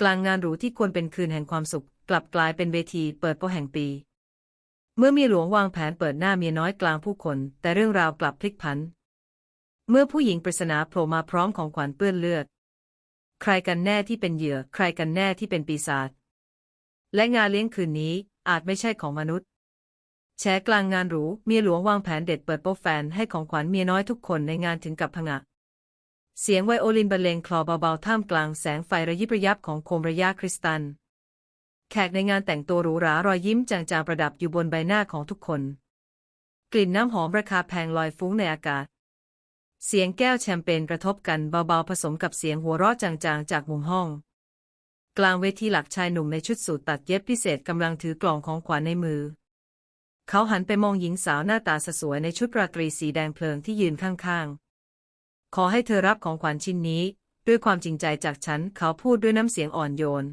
กลางงานหรูที่ควรเป็นคืนแห่งความสุข กลับกลายเป็นเวทีเปิดโปงแห่งปี เมื่อมีหลวงวางแผนเปิดหน้าเมียน้อยกลางผู้คน แต่เรื่องราวกลับพลิกผัน เมื่อผู้หญิงปริศนาโผล่มาพร้อมของขวัญเปื้อนเลือด ใครกันแน่ที่เป็นเหยื่อ ใครกันแน่ที่เป็นปีศาจและงานเลี้ยงคืนนี้อาจไม่ใช่ของมนุษย์แฉกลางงานหรูเมียหลวงวางแผนเด็ดเปิดโปแฟนให้ของขวัญเมียน้อยทุกคนในงานถึงกับผงะ เสียงไวโอลินบรรเลงคลอเบาๆท่ามกลางแสงไฟระยิบระยับของโคมระยะคริสตัล แขกในงานแต่งตัวหรูหรารอยยิ้มจางๆประดับอยู่บนใบหน้าของทุกคน กลิ่นน้ำหอมราคาแพงลอยฟุ้งในอากาศ เสียงแก้วแชมเปญกระทบกันเบาๆผสมกับเสียงหัวเราะจางๆจากมุมห้อง กลางเวทีหลักชายหนุ่มในชุดสูทตัดเย็บพิเศษกำลังถือกล่องของขวัญในมือ เขาหันไปมองหญิงสาวหน้าตาสวยในชุดราตรีสีแดงเพลิงที่ยืนข้างๆ ขอให้เธอรับของขวัญชิ้นนี้ ด้วยความจริงใจจากฉัน เขาพูดด้วยน้ำเสียงอ่อนโยน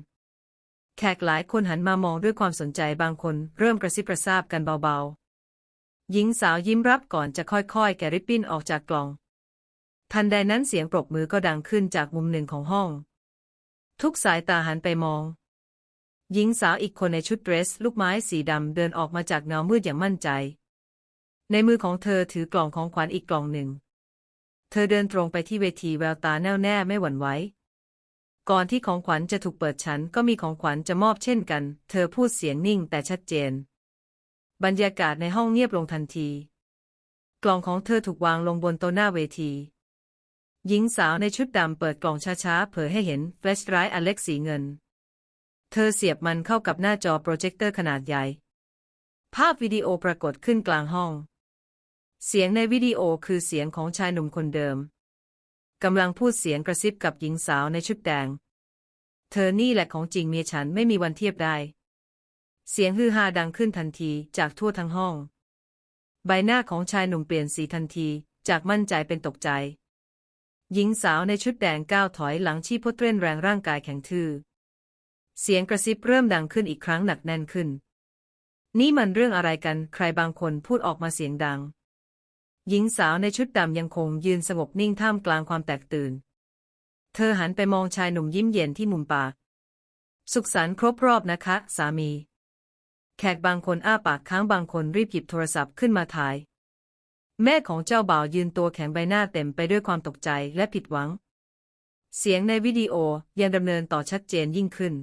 แขกหลายคนหันมามองด้วยความสนใจบางคนเริ่มกระซิบกระซาบกันเบาๆ หญิงสาวยิ้มรับก่อนจะค่อยๆ แกะริบบิ้นออกจากกล่อง ทันใดนั้นเสียงปรบมือก็ดังขึ้นจากมุมหนึ่งของห้อง ทุกสายตาหันไปมอง หญิงสาวอีกคนในชุดเดรส ลูกไม้สีดำเดินออกมาจากเงามืดอย่างมั่นใจ ในมือของเธอถือกล่องของขวัญอีกกล่องหนึ่ง เธอเดินตรงไปที่เวทีแววตาแน่วแน่ไม่หวั่นไหว ก่อนที่ของขวัญจะถูกเปิดฉันก็มีของขวัญจะมอบเช่นกัน เธอพูดเสียงนิ่งแต่ชัดเจน บรรยากาศในห้องเงียบลงทันที กล่องของเธอถูกวางลงบนโต๊ะหน้าเวที หญิงสาวในชุดดำเปิดกล่องช้าๆ เผยให้เห็นแฟลชไดรฟ์อเล็กสีเงิน เธอเสียบมันเข้ากับหน้าจอโปรเจคเตอร์ขนาดใหญ่ ภาพวิดีโอปรากฏขึ้นกลางห้อง เสียงในวิดีโอคือเสียงของชายหนุ่มคนเดิม กำลังพูดเสียงกระซิบกับหญิงสาวในชุดแดง เธอนี่แหละของจริงเมียฉันไม่มีวันเทียบได้ เสียงฮือฮาดังขึ้นทันทีจากทั่วทั้งห้อง ใบหน้าของชายหนุ่มเปลี่ยนสีทันทีจากมั่นใจเป็นตกใจ หญิงสาวในชุดแดงก้าวถอยหลังชี้พดเต้นแรงร่างกายแข็งทื่อ เสียงกระซิบเริ่มดังขึ้นอีกครั้งหนักแน่นขึ้น นี่มันเรื่องอะไรกันใครบางคนพูดออกมาเสียงดัง หญิงสาวในชุดดำยังคงยืนสงบนิ่งท่ามกลางความแตกตื่น เธอหันไปมองชายหนุ่มยิ้มเย็นที่มุมปาก สุขสันต์ครบรอบนะคะ สามี แขกบางคนอ้าปากค้างบางคนรีบหยิบโทรศัพท์ขึ้นมาถ่าย แม่ของเจ้าบ่าวยืนตัวแข็งใบหน้าเต็มไปด้วยความตกใจและผิดหวัง เสียงในวิดีโอยังดำเนินต่อชัดเจนยิ่งขึ้น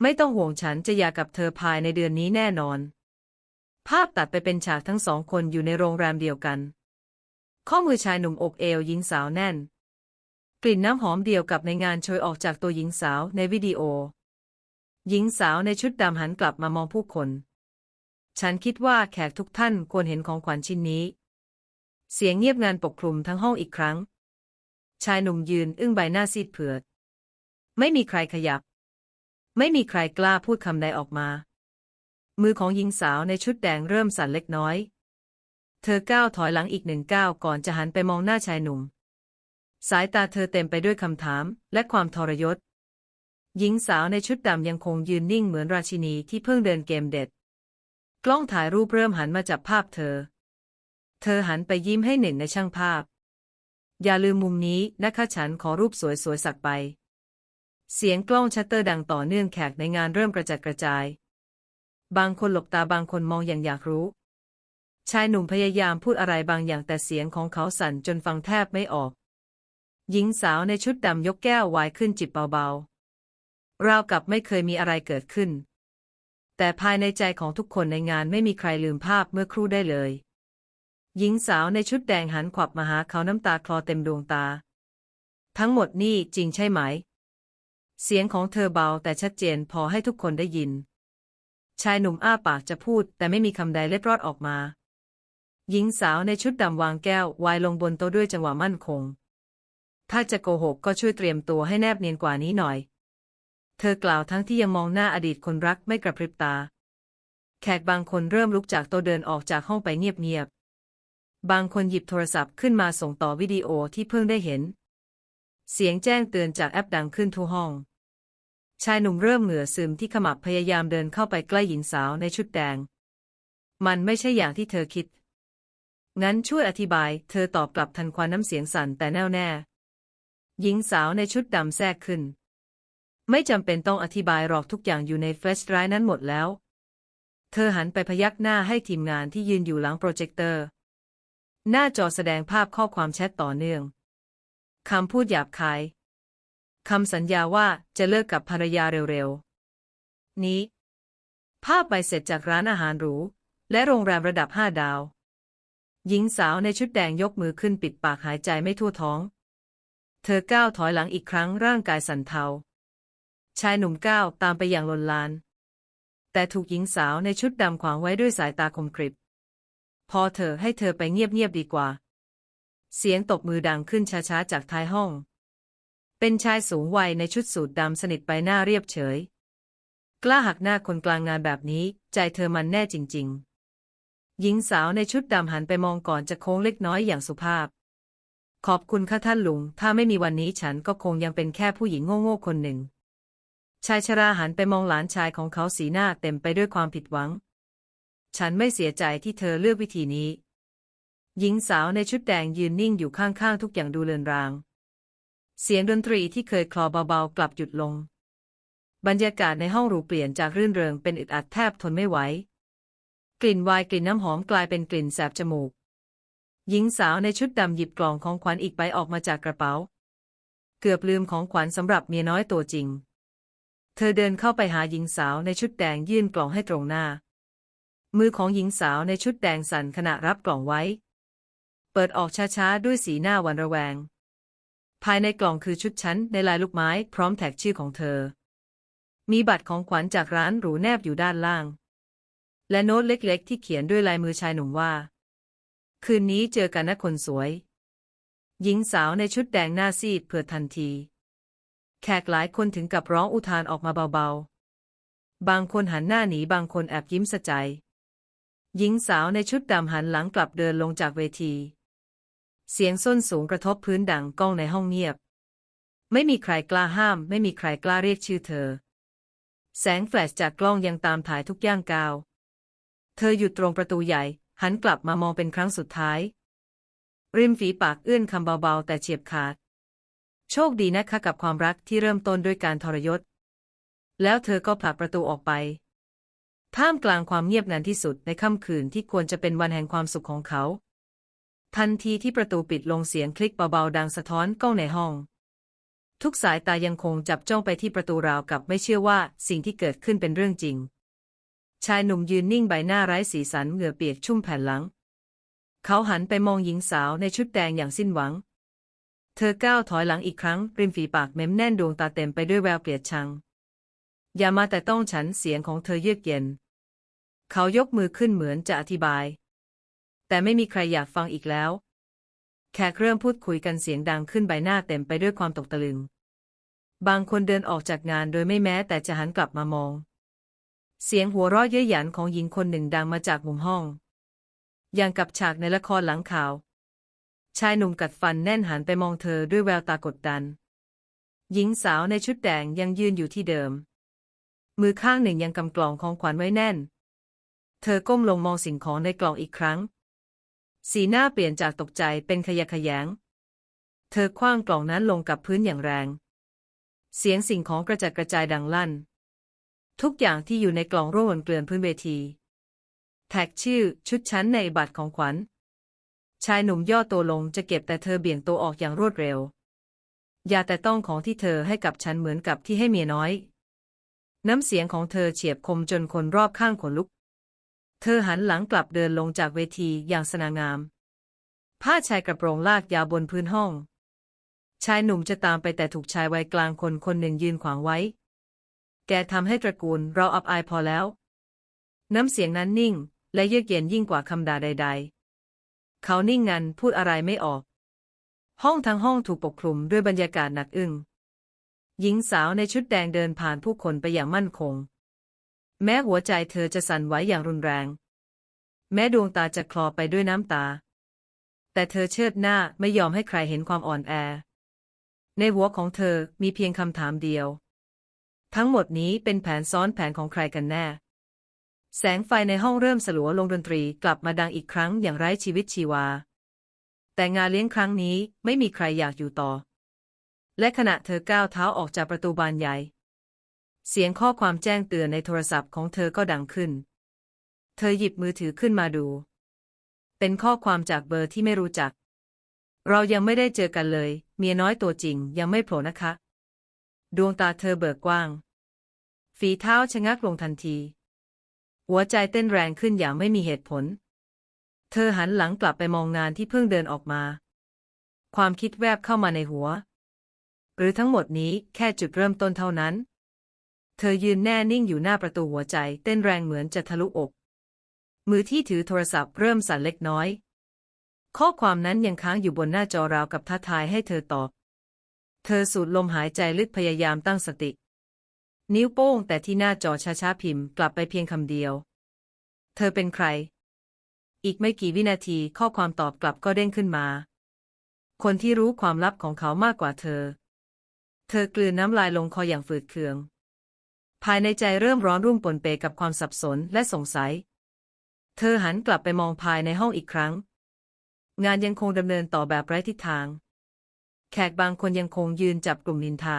ไม่ต้องห่วงฉันจะหย่ากับเธอภายในเดือนนี้แน่นอน ภาพตัดไปเป็นฉากทั้งสองคนอยู่ในโรงแรมเดียวกัน ข้อมือชายหนุ่มอกเอวหญิงสาวแน่น กลิ่นน้ำหอมเดียวกับในงานโชยออกจากตัวหญิงสาวในวิดีโอ หญิงสาวในชุดดำหันกลับมามองผู้คน ฉันคิดว่าแขกทุกท่านควรเห็นของขวัญชิ้นนี้ เสียงเงียบงานปกคลุมทั้งห้องอีกครั้ง ชายหนุ่มยืนอึ้งใบหน้าซีดเผือด ไม่มีใครขยับ ไม่มีใครกล้าพูดคำใดออกมา มือของหญิงสาวในชุดแดงเริ่มสั่นเล็กน้อย เธอก้าวถอยหลังอีกหนึ่งก้าวก่อนจะหันไปมองหน้าชายหนุ่ม สายตาเธอเต็มไปด้วยคำถามและความทรยศ หญิงสาวในชุดดำยังคงยืนนิ่งเหมือนราชินีที่เพิ่งเดินเกมเด็ด กล้องถ่ายรูปเริ่มหันมาจับภาพเธอ เธอหันไปยิ้มให้หนึ่งในช่างภาพ อย่าลืมมุมนี้นะคะฉันขอรูปสวยๆสักไป เสียงกล้องชัตเตอร์ดังต่อเนื่องแขกในงานเริ่มกระจัดกระจาย บางคนหลบตาบางคนมองอย่างอยากรู้ ชายหนุ่มพยายามพูดอะไรบางอย่างแต่เสียงของเขาสั่นจนฟังแทบไม่ออก หญิงสาวในชุดดำยกแก้วไวน์ขึ้นจิบเบาๆราวกับไม่เคยมีอะไรเกิดขึ้น แต่ภายในใจของทุกคนในงานไม่มีใครลืมภาพเมื่อครู่ได้เลย หญิงสาวในชุดแดงหันขวับมาหาเขาน้ำตาคลอเต็มดวงตา ทั้งหมดนี่จริงใช่ไหม เสียงของเธอเบาแต่ชัดเจนพอให้ทุกคนได้ยิน ชายหนุ่มอ้าปากจะพูด แต่ไม่มีคำใดเล็ดรอดออกมา หญิงสาวในชุดดำวางแก้ววน์ลงบนโต๊ะด้วยจังหวะมั่นคง ถ้าจะโกหกก็ช่วยเตรียมตัวให้แนบเนียนกว่านี้หน่อย เธอกล่าวทั้งที่ยังมองหน้าอดีตคนรักไม่กระพริบตา แขกบางคนเริ่มลุกจากโต๊ะเดินออกจากห้องไปเงียบๆ บางคนหยิบโทรศัพท์ขึ้นมาส่งต่อวิดีโอที่เพิ่งได้เห็น เสียงแจ้งเตือนจากแอปดังขึ้นทั่วห้อง ชายหนุ่มเริ่มเหงื่อซึมที่ขมับพยายามเดินเข้าไปใกล้หญิงสาวในชุดแดง มันไม่ใช่อย่างที่เธอคิด งั้นช่วยอธิบาย เธอตอบกลับทันควันน้ำเสียงสั่นแต่แน่วแน่ หญิงสาวในชุดดำแทรกขึ้น ไม่จำเป็นต้องอธิบายหรอกทุกอย่างอยู่ในเฟลชไดรนั้นหมดแล้ว เธอหันไปพยักหน้าให้ทีมงานที่ยืนอยู่หลังโปรเจคเตอร์ หน้าจอแสดงภาพข้อความแชทต่อเนื่องคำพูดหยาบคาย คำสัญญาว่าจะเลิกกับภรรยาเร็วๆ นี้ ภาพใบเสร็จจากร้านอาหารหรู และโรงแรมระดับห้าดาว หญิงสาวในชุดแดงยกมือขึ้นปิดปากหายใจไม่ทั่วท้อง เธอก้าวถอยหลังอีกครั้งร่างกายสั่นเทา ชายหนุ่มก้าวตามไปอย่างลนลาน แต่ถูกหญิงสาวในชุดดำขวางไว้ด้วยสายตาคมกริบ พอเธอให้เธอไปเงียบๆดีกว่า เสียงตบมือดังขึ้นช้าๆจากท้ายห้อง เป็นชายสูงวัยในชุดสูทดำสนิทไปหน้าเรียบเฉย กล้าหักหน้าคนกลางงานแบบนี้ ใจเธอมันแน่จริง ๆ หญิงสาวในชุดดำหันไปมองก่อนจะโค้งเล็กน้อยอย่างสุภาพ ขอบคุณค่ะท่านลุง ถ้าไม่มีวันนี้ฉันก็คงยังเป็นแค่ผู้หญิงโง่ๆคนหนึ่ง ชายชราหันไปมองหลานชายของเขาสีหน้าเต็มไปด้วยความผิดหวัง ฉันไม่เสียใจที่เธอเลือกวิธีนี้ หญิงสาวในชุดแดงยืนนิ่งอยู่ข้างๆทุกอย่างดูเลือนราง เสียงดนตรีที่เคยคลอเบาๆ กลับหยุดลง บรรยากาศในห้องหรูเปลี่ยนจากรื่นเริงเป็นอึดอัดแทบทนไม่ไหว กลิ่นวน์กลิ่นน้ำหอมกลายเป็นกลิ่นแสบจมูก หญิงสาวในชุดดำหยิบกล่องของขวัญอีกใบออกมาจากกระเป๋า เกือบลืมของขวัญสำหรับเมียน้อยตัวจริง เธอเดินเข้าไปหาหญิงสาวในชุดแดงยื่นกล่องให้ตรงหน้า มือของหญิงสาวในชุดแดงสั่นขณะรับกล่องไว้ เปิดออกช้าๆด้วยสีหน้าหวันระแวง ภายในกล่องคือชุดชั้นในลายลูกไม้พร้อมแท็กชื่อของเธอ มีบัตรของขวัญจากร้านหรูแนบอยู่ด้านล่าง และโน้ตเล็กๆ ที่เขียนด้วยลายมือชายหนุ่มว่า คืนนี้เจอกันนะคนสวย หญิงสาวในชุดแดงหน้าซีดเผื่อทันที แขกหลายคนถึงกับร้องอุทานออกมาเบาๆ บางคนหันหน้าหนีบางคนแอบยิ้มสะใจ หญิงสาวในชุดดำหันหลังกลับเดินลงจากเวที เสียงส้นสูงกระทบพื้นดังก้องในห้องเงียบ ไม่มีใครกล้าห้าม ไม่มีใครกล้าเรียกชื่อเธอ แสงแฟลชจากกล้องยังตามถ่ายทุกย่างก้าว เธอหยุดตรงประตูใหญ่ หันกลับมามองเป็นครั้งสุดท้าย ริมฝีปากเอื้อนคำเบาๆ แต่เฉียบขาด โชคดีนะคะกับความรักที่เริ่มต้นด้วยการทรยศ แล้วเธอก็ผลักประตูออกไป ท่ามกลางความเงียบงันที่สุดในค่ำคืนที่ควรจะเป็นวันแห่งความสุขของเขา ทันทีที่ประตูปิดลงเสียงคลิกเบาๆดังสะท้อนก้องในห้อง ทุกสายตายังคงจับจ้องไปที่ประตูราวกับไม่เชื่อว่าสิ่งที่เกิดขึ้นเป็นเรื่องจริง ชายหนุ่มยืนนิ่งใบหน้าไร้สีสันเหงื่อเปียกชุ่มแผ่นหลัง เขาหันไปมองหญิงสาวในชุดแดงอย่างสิ้นหวัง เธอก้าวถอยหลังอีกครั้งริมฝีปากเม้มแน่นดวงตาเต็มไปด้วยแววเกลียดชัง อย่ามาแต่ต้องฉันเสียงของเธอเยือกเย็น เขายกมือขึ้นเหมือนจะอธิบาย แต่ไม่มีใครอยากฟังอีกแล้ว แขกเริ่มพูดคุยกันเสียงดังขึ้นใบหน้าเต็มไปด้วยความตกตะลึง บางคนเดินออกจากงานโดยไม่แม้แต่จะหันกลับมามอง เสียงหัวเราะเย้ยหยันของหญิงคนหนึ่งดังมาจากมุมห้อง อย่างกับฉากในละครหลังข่าว ชายหนุ่มกัดฟันแน่นหันไปมองเธอด้วยแววตากดดัน หญิงสาวในชุดแดงยังยืนอยู่ที่เดิม มือข้างหนึ่งยังกำกล่องของขวัญไว้แน่น เธอก้มลงมองสิ่งของในกล่องอีกครั้ง สีหน้าเปลี่ยนจากตกใจเป็นขยะขยง เธอคว้างกล่องนั้นลงกับพื้นอย่างแรง เสียงสิ่งของกระจัดกระจายดังลั่น ทุกอย่างที่อยู่ในกล่องร่วงเกลื่อนพื้นเวที แท็กชื่อชุดชั้นในบัตรของขวัญ ชายหนุ่มย่อตัวลงจะเก็บแต่เธอเบี่ยงตัวออกอย่างรวดเร็ว อย่าแต่ต้องของที่เธอให้กับฉันเหมือนกับที่ให้เมียน้อย น้ำเสียงของเธอเฉียบคมจนคนรอบข้างขนลุก เธอหันหลังกลับเดินลงจากเวทีอย่างสง่างาม ผ้าชายกระโปรงลากยาวบนพื้นห้อง ชายหนุ่มจะตามไปแต่ถูกชายวัยกลางคนคนหนึ่งยืนขวางไว้ แกทำให้ตระกูลเราอับอายพอแล้ว น้ำเสียงนั้นนิ่ง และเยือกเย็นยิ่งกว่าคำด่าใด ๆ เขานิ่งงันพูดอะไรไม่ออก ห้องทั้งห้องถูกปกคลุมด้วยบรรยากาศหนักอึ้งหญิงสาวในชุดแดงเดินผ่านผู้คนไปอย่างมั่นคง แม้หัวใจเธอจะสั่นไหวอย่างรุนแรง แม้ดวงตาจะคลอไปด้วยน้ำตา แต่เธอเชิดหน้าไม่ยอมให้ใครเห็นความอ่อนแอ ในหัวของเธอมีเพียงคำถามเดียว ทั้งหมดนี้เป็นแผนซ้อนแผนของใครกันแน่ แสงไฟในห้องเริ่มสลัวลงดนตรีกลับมาดังอีกครั้งอย่างไร้ชีวิตชีวา แต่งานเลี้ยงครั้งนี้ไม่มีใครอยากอยู่ต่อ และขณะเธอก้าวเท้าออกจากประตูบานใหญ่ เสียงข้อความแจ้งเตือนในโทรศัพท์ของเธอก็ดังขึ้น เธอหยิบมือถือขึ้นมาดู เป็นข้อความจากเบอร์ที่ไม่รู้จัก เรายังไม่ได้เจอกันเลย เมียน้อยตัวจริงยังไม่โผล่นะคะ ดวงตาเธอเบิกกว้าง ฝีเท้าชะงักลงทันที หัวใจเต้นแรงขึ้นอย่างไม่มีเหตุผล เธอหันหลังกลับไปมองงานที่เพิ่งเดินออกมา ความคิดแวบเข้ามาในหัว หรือทั้งหมดนี้แค่จุดเริ่มต้นเท่านั้น เธอยืนแน่นิ่งอยู่หน้าประตูหัวใจ เต้นแรงเหมือนจะทะลุอก มือที่ถือโทรศัพท์เริ่มสั่นเล็กน้อย ข้อความนั้นยังค้างอยู่บนหน้าจอราวกับท้าทายให้เธอตอบ เธอสูดลมหายใจลึกพยายามตั้งสติ นิ้วโป้งแต่ที่หน้าจอช้าๆพิมพ์กลับไปเพียงคำเดียว เธอเป็นใคร อีกไม่กี่วินาทีข้อความตอบกลับก็เด้งขึ้นมา คนที่รู้ความลับของเขามากกว่าเธอ เธอกลืนน้ำลายลงคออย่างฝืดเคือง ภายในใจเริ่มร้อนรุ่มปนเปกับความสับสนและสงสัย เธอหันกลับไปมองภายในห้องอีกครั้ง งานยังคงดำเนินต่อแบบไร้ทิศทาง แขกบางคนยังคงยืนจับกลุ่มนินทา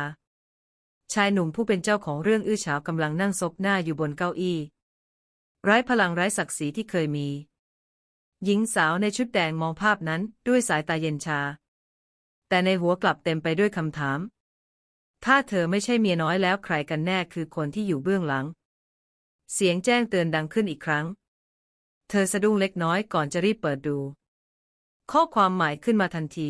ชายหนุ่มผู้เป็นเจ้าของเรื่องอื้อฉาวกำลังนั่งซบหน้าอยู่บนเก้าอี้ ไร้พลังไร้ศักดิ์ศรีที่เคยมี หญิงสาวในชุดแดงมองภาพนั้นด้วยสายตาเย็นชา แต่ในหัวกลับเต็มไปด้วยคำถาม ถ้าเธอไม่ใช่เมียน้อยแล้วใครกันแน่คือคนที่อยู่เบื้องหลัง เสียงแจ้งเตือนดังขึ้นอีกครั้ง เธอสะดุ้งเล็กน้อยก่อนจะรีบเปิดดู ข้อความหมายขึ้นมาทันที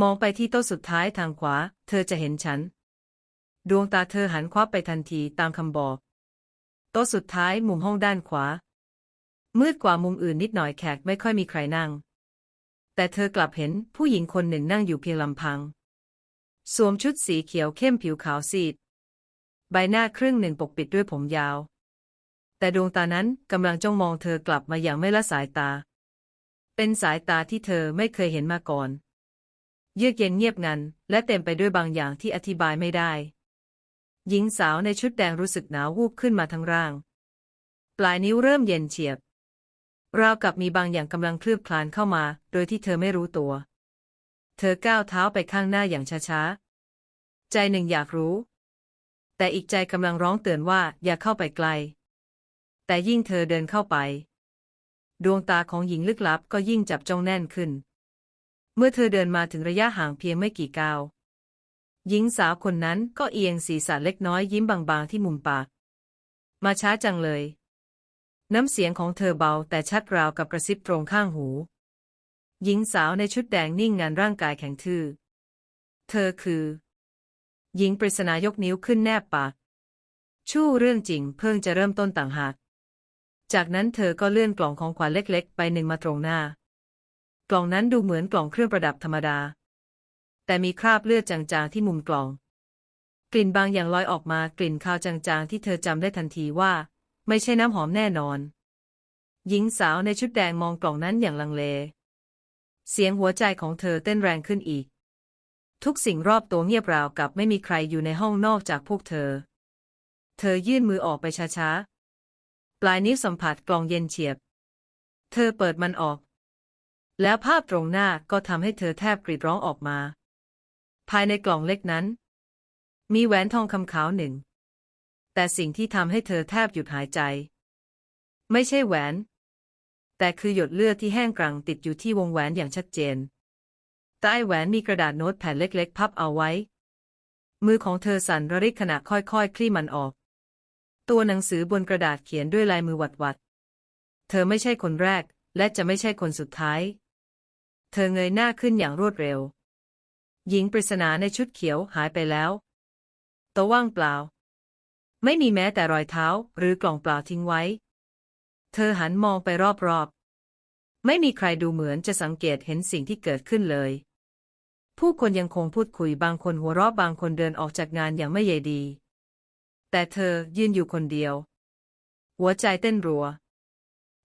มองไปที่โต๊ะสุดท้ายทางขวา เธอจะเห็นฉัน ดวงตาเธอหันควับไปทันทีตามคำบอก โต๊ะสุดท้ายมุมห้องด้านขวา มืดกว่ามุมอื่นนิดหน่อยแขกไม่ค่อยมีใครนั่ง แต่เธอกลับเห็นผู้หญิงคนหนึ่งนั่งอยู่เพียงลำพัง สวมชุดสีเขียวเข้มผิวขาวซีด ใบหน้าครึ่งหนึ่งปกปิดด้วยผมยาว แต่ดวงตานั้นกำลังจ้องมองเธอกลับมาอย่างไม่ละสายตา เป็นสายตาที่เธอไม่เคยเห็นมาก่อน เยือกเย็นเงียบงัน และเต็มไปด้วยบางอย่างที่อธิบายไม่ได้ หญิงสาวในชุดแดงรู้สึกหนาววูบขึ้นมาทั้งร่าง ปลายนิ้วเริ่มเย็นเฉียบราวกับมีบางอย่างกำลังเคลือบคลานเข้ามา โดยที่เธอไม่รู้ตัว เธอก้าวเท้าไปข้างหน้าอย่างช้าๆ ใจหนึ่งอยากรู้ แต่อีกใจกำลังร้องเตือนว่าอย่าเข้าไปไกล แต่ยิ่งเธอเดินเข้าไป ดวงตาของหญิงลึกลับก็ยิ่งจับจ้องแน่นขึ้น เมื่อเธอเดินมาถึงระยะห่างเพียงไม่กี่ก้าว หญิงสาวคนนั้นก็เอียงศีรษะเล็กน้อยยิ้มบางๆที่มุมปาก มาช้าจังเลย น้ำเสียงของเธอเบาแต่ชัดราวกับกระซิบตรงข้างหู หญิงสาวในชุดแดงนิ่งงานร่างกายแข็งทื่อ เธอคือ หญิงปริศนายกนิ้วขึ้นแนบปาก ชู่เรื่องจริงเพิ่งจะเริ่มต้นต่างหาก จากนั้นเธอก็เลื่อนกล่องของขวัญเล็กๆ ไปหนึ่งมาตรงหน้า กล่องนั้นดูเหมือนกล่องเครื่องประดับธรรมดา แต่มีคราบเลือดจางๆที่มุมกล่อง กลิ่นบางอย่างลอยออกมากลิ่นคาวจางๆที่เธอจำได้ทันทีว่า ไม่ใช่น้ำหอมแน่นอน หญิงสาวในชุดแดงมองกล่องนั้นอย่างลังเล เสียงหัวใจของเธอเต้นแรงขึ้นอีก ทุกสิ่งรอบตัวเงียบราวกับไม่มีใครอยู่ในห้องนอกจากพวกเธอ เธอยื่นมือออกไปช้าๆ ปลายนิ้วสัมผัสกล่องเย็นเฉียบ เธอเปิดมันออก แล้วภาพตรงหน้าก็ทำให้เธอแทบกรีดร้องออกมา ภายในกล่องเล็กนั้น มีแหวนทองคำขาวหนึ่ง แต่สิ่งที่ทำให้เธอแทบหยุดหายใจ ไม่ใช่แหวน แต่คือหยดเลือดที่แห้งกรังติดอยู่ที่วงแหวนอย่างชัดเจน ใต้แหวนมีกระดาษโน้ตแผ่นเล็กๆ พับเอาไว้ มือของเธอสั่นระริกขณะค่อยๆ คลี่มันออก ตัวหนังสือบนกระดาษเขียนด้วยลายมือหวัดๆ เธอไม่ใช่คนแรก และจะไม่ใช่คนสุดท้าย เธอเงยหน้าขึ้นอย่างรวดเร็ว หญิงปริศนาในชุดเขียวหายไปแล้วตะว่างเปล่า ไม่มีแม้แต่รอยเท้าหรือกล่องเปล่าทิ้งไว้ เธอหันมองไปรอบๆ ไม่มีใครดูเหมือนจะสังเกตเห็นสิ่งที่เกิดขึ้นเลย ผู้คนยังคงพูดคุยบางคนหัวเราะบางคนเดินออกจากงานอย่างไม่ใยดี แต่เธอยืนอยู่คนเดียว หัวใจเต้นรัว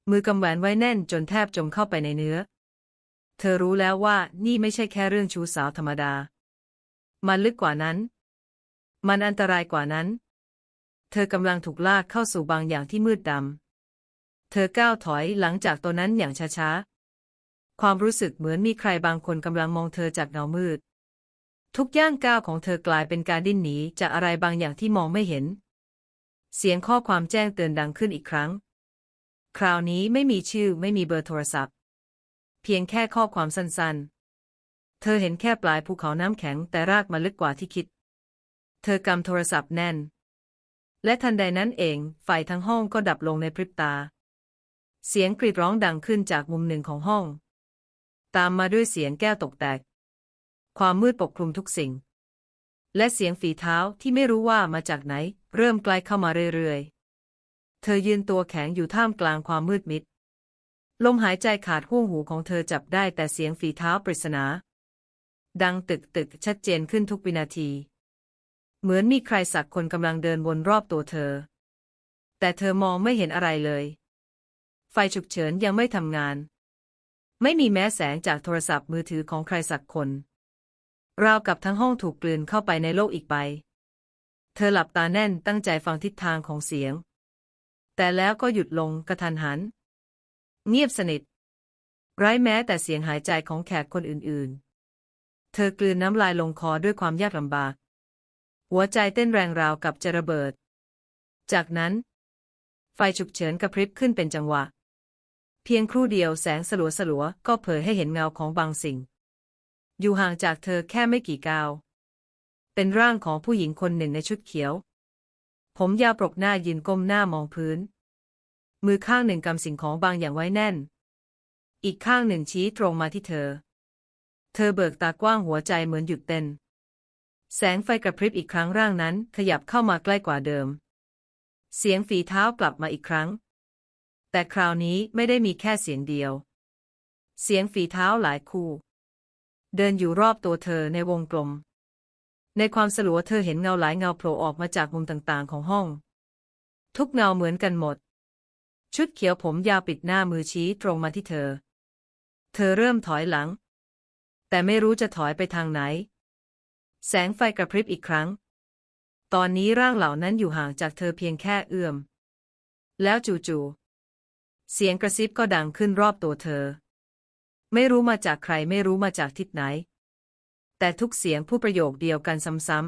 มือกำแหวนไว้แน่นจนแทบจมเข้าไปในเนื้อ เธอรู้แล้วว่านี่ไม่ใช่แค่เรื่องชู้สาวธรรมดา มันลึกกว่านั้น มันอันตรายกว่านั้น เธอกำลังถูกลากเข้าสู่บางอย่างที่มืดดำ เธอก้าวถอยหลังจากตัวนั้นอย่างช้าๆ ความรู้สึกเหมือนมีใครบางคนกำลังมองเธอจากเงามืด ทุกย่างก้าวของเธอกลายเป็นการดิ้นหนีจากอะไรบางอย่างที่มองไม่เห็น เสียงข้อความแจ้งเตือนดังขึ้นอีกครั้ง คราวนี้ไม่มีชื่อไม่มีเบอร์โทรศัพท์ เพียงแค่ข้อความสั้นๆ เธอเห็นแค่ปลายภูเขาน้ำแข็งแต่รากมาลึกกว่าที่คิด เธอกำโทรศัพท์แน่น และทันใดนั้นเอง ไฟทั้งห้องก็ดับลงในพริบตา เสียงกรีดร้องดังขึ้นจากมุมหนึ่งของห้อง ตามมาด้วยเสียงแก้วตกแตก ความมืดปกคลุมทุกสิ่ง และเสียงฝีเท้าที่ไม่รู้ว่ามาจากไหน เริ่มใกล้เข้ามาเรื่อยๆ เธอยืนตัวแข็งอยู่ท่ามกลางความมืดมิด ลมหายใจขาดห่วงหูของเธอจับได้แต่เสียงฝีเท้าปริศนา ดังตึกตึกชัดเจนขึ้นทุกวินาที เหมือนมีใครสักคนกำลังเดินวนรอบตัวเธอ แต่เธอมองไม่เห็นอะไรเลย ไฟฉุกเฉินยังไม่ทำงาน ไม่มีแม้แสงจากโทรศัพท์มือถือของใครสักคน ราวกับทั้งห้องถูกกลืนเข้าไปในโลกอีกใบเธอหลับตาแน่นตั้งใจฟังทิศทางของเสียง แต่แล้วก็หยุดลงกระทันหัน เงียบสนิท ไร้แม้แต่เสียงหายใจของแขกคนอื่นๆ เธอกลืนน้ำลายลงคอด้วยความยากลำบาก หัวใจเต้นแรงราวกับจะระเบิด จากนั้น ไฟฉุกเฉินกระพริบขึ้นเป็นจังหวะ พียงครู่เดียวแสงสลัวสลัวๆก็เผยให้เห็นเงาของบางสิ่ง อยู่ห่างจากเธอแค่ไม่กี่ก้าว เป็นร่างของผู้หญิงคนหนึ่งในชุดเขียว ผมยาวปรกหน้ายืนก้มหน้ามองพื้น มือข้างหนึ่งกำสิ่งของบางอย่างไว้แน่น อีกข้างหนึ่งชี้ตรงมาที่เธอ เธอเบิกตากว้างหัวใจเหมือนหยุดเต้น แสงไฟกระพริบอีกครั้งร่างนั้นขยับเข้ามาใกล้กว่าเดิม เสียงฝีเท้ากลับมาอีกครั้ง แต่คราวนี้ไม่ได้มีแค่เสียงเดียว เสียงฝีเท้าหลายคู่ เดินอยู่รอบตัวเธอในวงกลม ในความสลัวเธอเห็นเงาหลายเงาโผล่ออกมาจากมุมต่างๆของห้อง ทุกเงาเหมือนกันหมด ชุดเขียวผมยาวปิดหน้ามือชี้ตรงมาที่เธอ เธอเริ่มถอยหลัง แต่ไม่รู้จะถอยไปทางไหน แสงไฟกระพริบอีกครั้ง ตอนนี้ร่างเหล่านั้นอยู่ห่างจากเธอเพียงแค่เอื้อม แล้วจู่ๆ เสียงกระซิบก็ดังขึ้นรอบตัวเธอ ไม่รู้มาจากใครไม่รู้มาจากทิศไหน แต่ทุกเสียงพูดประโยคเดียวกันซ้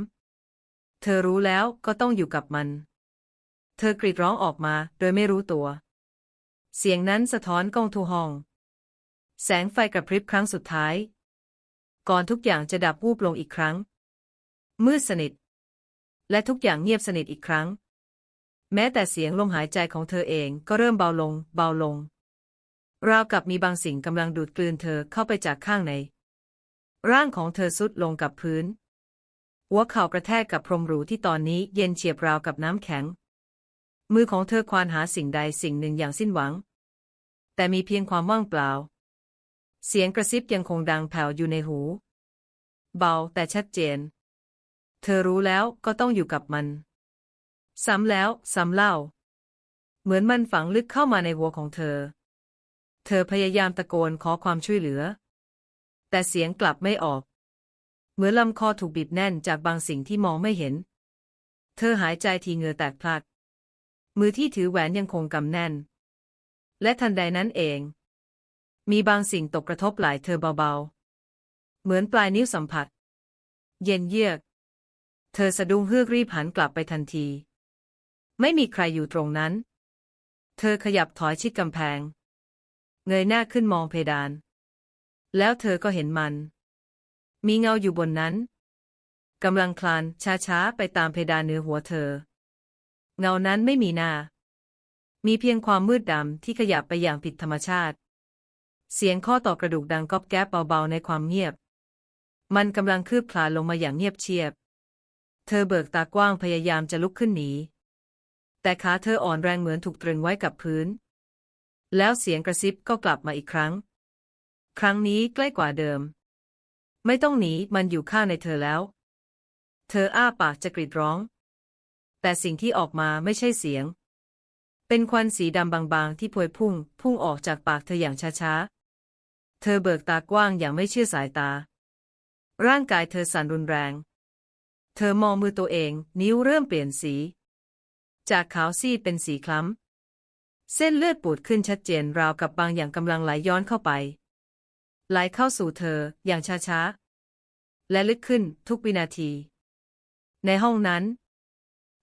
ำๆ เธอรู้แล้วก็ต้องอยู่กับมัน เธอกรีดร้องออกมาโดยไม่รู้ตัว เสียงนั้นสะท้อนกล้องทุกห้อง แสงไฟกระพริบครั้งสุดท้าย ก่อนทุกอย่างจะดับวูบลงอีกครั้ง มืดสนิท และทุกอย่างเงียบสนิทอีกครั้ง แม้แต่เสียงลมหายใจของเธอเองก็เริ่มเบาลง เบาลง ราวกับมีบางสิ่งกำลังดูดกลืนเธอเข้าไปจากข้างใน ร่างของเธอสุดลงกับพื้น หัวเข่ากระแทกกับพรมหรูที่ตอนนี้เย็นเฉียบราวกับน้ำแข็ง มือของเธอควานหาสิ่งใดสิ่งหนึ่งอย่างสิ้นหวัง แต่มีเพียงความว่างเปล่า เสียงกระซิบยังคงดังแผ่วอยู่ในหู เบาแต่ชัดเจน เธอรู้แล้วก็ต้องอยู่กับมัน ซ้ำแล้ว ซ้ำเล่า เหมือนมันฝังลึกเข้ามาในหัวของเธอ เธอพยายามตะโกนขอความช่วยเหลือ แต่เสียงกลับไม่ออก เหมือนลำคอถูกบีบแน่นจากบางสิ่งที่มองไม่เห็น เธอหายใจทีเหงื่อแตกพลัก มือที่ถือแหวนยังคงกำแน่น และทันใดนั้นเอง มีบางสิ่งตกกระทบไหล่เธอเบาๆ เหมือนปลายนิ้วสัมผัส เย็นเยือก เธอสะดุ้งเฮือกรีบหันกลับไปทันที ไม่มีใครอยู่ตรงนั้น เธอขยับถอยชิดกำแพง เงยหน้าขึ้นมองเพดาน แล้วเธอก็เห็นมัน มีเงาอยู่บนนั้นกำลังคลานช้าๆไปตามเพดานเหนือหัวเธอ เงานั้นไม่มีหน้า มีเพียงความมืดดำที่ขยับไปอย่างผิดธรรมชาติ เสียงข้อต่อกระดูกดังก๊อบแก๊บเบาๆในความเงียบ มันกำลังคืบคลานลงมาอย่างเงียบเชียบ เธอเบิกตากว้างพยายามจะลุกขึ้นหนี แต่ขาเธออ่อนแรงเหมือนถูกตรึงไว้กับพื้น แล้วเสียงกระซิบก็กลับมาอีกครั้ง ครั้งนี้ใกล้กว่าเดิม ไม่ต้องหนีมันอยู่ข้างในเธอแล้ว เธออ้าปากจะกรีดร้อง แต่สิ่งที่ออกมาไม่ใช่เสียง เป็นควันสีดำบางๆ ที่พวยพุ่ง พุ่งออกจากปากเธออย่างช้าๆ เธอเบิกตากว้างอย่างไม่เชื่อสายตา ร่างกายเธอสั่นรุนแรง เธอมองมือตัวเอง นิ้วเริ่มเปลี่ยนสี จากขาวซีดเป็นสีคล้ำ เส้นเลือดปูดขึ้นชัดเจนราวกับบางอย่างกำลังไหลย้อนเข้าไป ไหลเข้าสู่เธออย่างช้าๆ และลึกขึ้นทุกวินาที ในห้องนั้น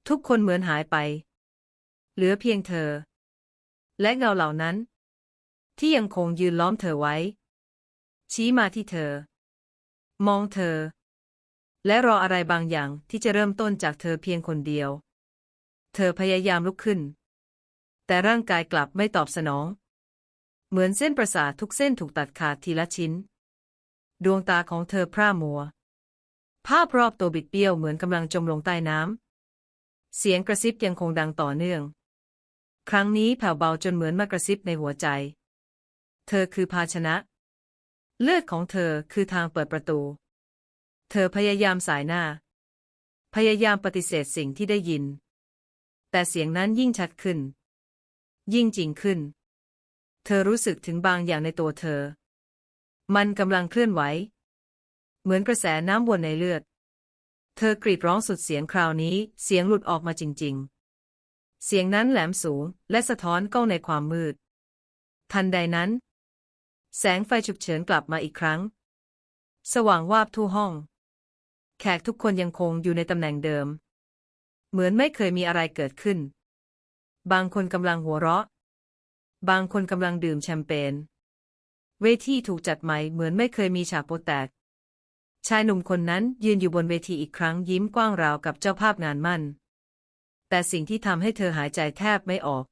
ทุกคนเหมือนหายไป เหลือเพียงเธอ และเงาเหล่านั้น ที่ยังคงยืนล้อมเธอไว้ ชี้มาที่เธอ มองเธอและรออะไรบางอย่างที่จะเริ่มต้นจากเธอเพียงคนเดียว เธอพยายามลุกขึ้น แต่ร่างกายกลับไม่ตอบสนอง เหมือนเส้นประสาททุกเส้นถูกตัดขาดทีละชิ้น ดวงตาของเธอพร่ามัว ภาพรอบตัวบิดเบี้ยวเหมือนกำลังจมลงใต้น้ำ เสียงกระซิบยังคงดังต่อเนื่อง ครั้งนี้แผ่วเบาจนเหมือนมากระซิบในหัวใจ เธอคือภาชนะ เลือดของเธอคือทางเปิดประตู เธอพยายามสายหน้า พยายามปฏิเสธสิ่งที่ได้ยิน แต่เสียงนั้นยิ่งชัดขึ้น ยิ่งจริงขึ้น เธอรู้สึกถึงบางอย่างในตัวเธอ มันกำลังเคลื่อนไหว เหมือนกระแสน้ำวนในเลือด เธอกรีดร้องสุดเสียงคราวนี้ เสียงหลุดออกมาจริง ๆ เสียงนั้นแหลมสูงและสะท้อนก้องในความมืด ทันใดนั้น แสงไฟฉุกเฉินกลับมาอีกครั้ง สว่างวาบทั่วห้อง แขกทุกคนยังคงอยู่ในตำแหน่งเดิม เหมือนไม่เคยมีอะไรเกิดขึ้น บางคนกำลังหัวเราะ บางคนกำลังดื่มแชมเปญ เวทีถูกจัดใหม่เหมือนไม่เคยมีฉากโปแตก ชายหนุ่มคนนั้นยืนอยู่บนเวทีอีกครั้งยิ้มกว้างราวกับเจ้าภาพงานมั่น แต่สิ่งที่ทำให้เธอหายใจแทบไม่ออก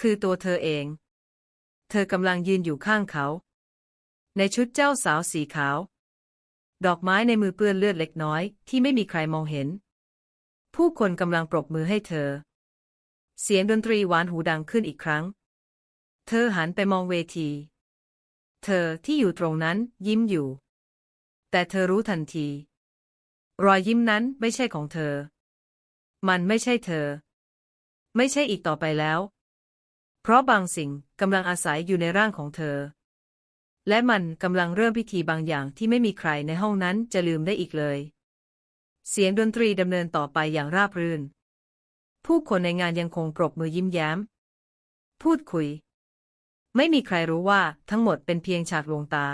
คือตัวเธอเอง เธอกำลังยืนอยู่ข้างเขา ในชุดเจ้าสาวสีขาว ดอกไม้ในมือเปื้อนเลือดเล็กน้อยที่ไม่มีใครมองเห็น ผู้คนกำลังปรบมือให้เธอ เสียงดนตรีหวานหูดังขึ้นอีกครั้ง เธอหันไปมองเวที เธอที่อยู่ตรงนั้นยิ้มอยู่ แต่เธอรู้ทันที รอยยิ้มนั้นไม่ใช่ของเธอ มันไม่ใช่เธอ ไม่ใช่อีกต่อไปแล้ว เพราะบางสิ่งกำลังอาศัยอยู่ในร่างของเธอ และมันกำลังเริ่มพิธีบางอย่างที่ไม่มีใครในห้องนั้นจะลืมได้อีกเลย เสียงดนตรีดำเนินต่อไปอย่างราบรื่น ผู้คนในงานยังคงปรบมือยิ้มแย้ม พูดคุย ไม่มีใครรู้ว่าทั้งหมดเป็นเพียงฉากลวงตา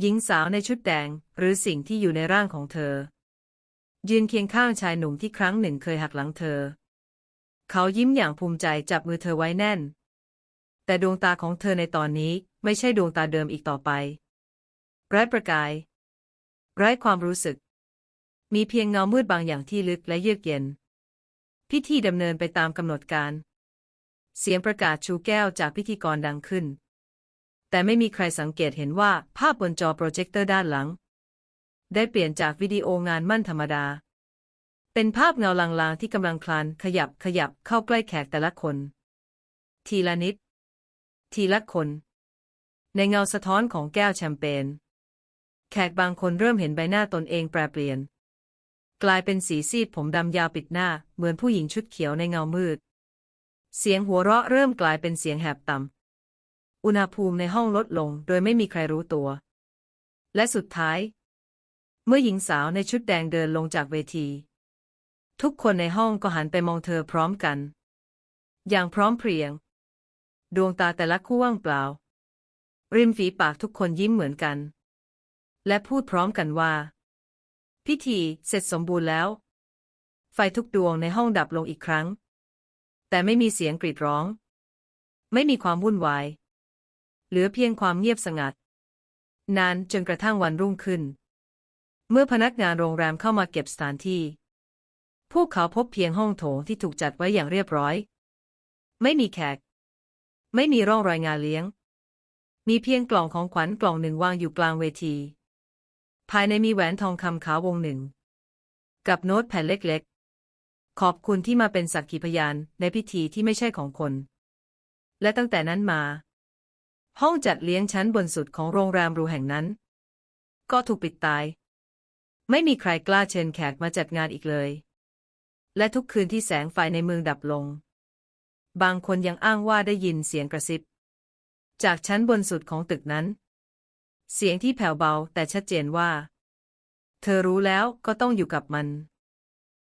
หญิงสาวในชุดแดงหรือสิ่งที่อยู่ในร่างของเธอ ยืนเคียงข้างชายหนุ่มที่ครั้งหนึ่งเคยหักหลังเธอ เขายิ้มอย่างภูมิใจจับมือเธอไว้แน่น แต่ดวงตาของเธอในตอนนี้ไม่ใช่ดวงตาเดิมอีกต่อไปไร้ประกาย ไร้ความรู้สึก มีเพียงเงามืดบางอย่างที่ลึกและเยือกเย็น พิธีดำเนินไปตามกำหนดการ เสียงประกาศชูแก้วจากพิธีกรดังขึ้น แต่ไม่มีใครสังเกตเห็นว่าภาพบนจอโปรเจคเตอร์ด้านหลัง ได้เปลี่ยนจากวิดีโองานมั่นธรรมดา เป็นภาพเงาลางๆที่กำลังคลาน ขยับขยับเข้าใกล้แขกแต่ละคน ทีละนิด ทีละคน ในเงาสะท้อนของแก้วแชมเปญแขกบางคนเริ่มเห็นใบหน้าตนเองแปรเปลี่ยน กลายเป็นสีซีดผมดำยาวปิดหน้า เหมือนผู้หญิงชุดเขียวในเงามืด เสียงหัวเราะเริ่มกลายเป็นเสียงแหบต่ำ อุณหภูมิในห้องลดลงโดยไม่มีใครรู้ตัว และสุดท้าย เมื่อหญิงสาวในชุดแดงเดินลงจากเวที ทุกคนในห้องก็หันไปมองเธอพร้อมกัน อย่างพร้อมเพรียง ดวงตาแต่ละคู่ว่างเปล่า ริมฝีปากทุกคนยิ้มเหมือนกัน และพูดพร้อมกันว่า พิธีเสร็จสมบูรณ์แล้ว ไฟทุกดวงในห้องดับลงอีกครั้ง แต่ไม่มีเสียงกรีดร้อง ไม่มีความวุ่นวาย เหลือเพียงความเงียบสงัด นานจนกระทั่งวันรุ่งขึ้น เมื่อพนักงานโรงแรมเข้ามาเก็บสถานที่ พวกเขาพบเพียงห้องโถงที่ถูกจัดไว้อย่างเรียบร้อย ไม่มีแขก ไม่มีร่องรอยงานเลี้ยง มีเพียงกล่องของขวัญกล่องหนึ่งวางอยู่กลางเวที ภายในมีแหวนทองคำขาววงหนึ่ง กับโน้ตแผ่นเล็กๆ ขอบคุณที่มาเป็นสักขีพยานในพิธีที่ไม่ใช่ของคน และตั้งแต่นั้นมา ห้องจัดเลี้ยงชั้นบนสุดของโรงแรมรูแห่งนั้น ก็ถูกปิดตาย ไม่มีใครกล้าเชิญแขกมาจัดงานอีกเลย และทุกคืนที่แสงไฟในเมืองดับลง บางคนยังอ้างว่าได้ยินเสียงกระซิบ จากชั้นบนสุดของตึกนั้น เสียงที่แผ่วเบาแต่ชัดเจนว่า เธอรู้แล้วก็ต้องอยู่กับมัน